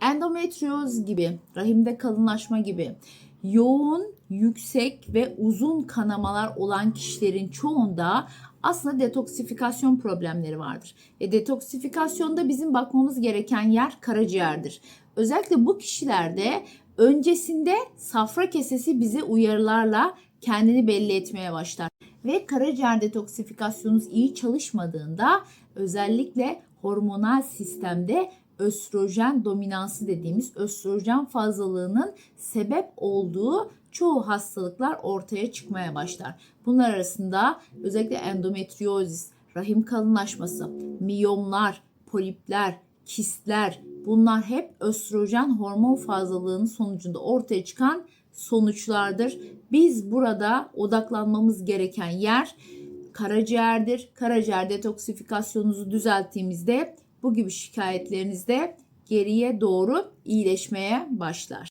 Endometrioz gibi, rahimde kalınlaşma gibi yoğun, yüksek ve uzun kanamalar olan kişilerin çoğunda aslında detoksifikasyon problemleri vardır. Ve detoksifikasyonda bizim bakmamız gereken yer karaciğerdir. Özellikle bu kişilerde öncesinde safra kesesi bize uyarılarla kendini belli etmeye başlar. Ve karaciğer detoksifikasyonunuz iyi çalışmadığında özellikle hormonal sistemde östrojen dominansı dediğimiz östrojen fazlalığının sebep olduğu çoğu hastalıklar ortaya çıkmaya başlar. Bunlar arasında özellikle endometriozis, rahim kalınlaşması, miyomlar, polipler, kistler bunlar hep östrojen hormon fazlalığının sonucunda ortaya çıkan sonuçlardır. Biz burada odaklanmamız gereken yer karaciğerdir. Karaciğer detoksikasyonunuzu düzelttiğimizde bu gibi şikayetlerinizde geriye doğru iyileşmeye başlar.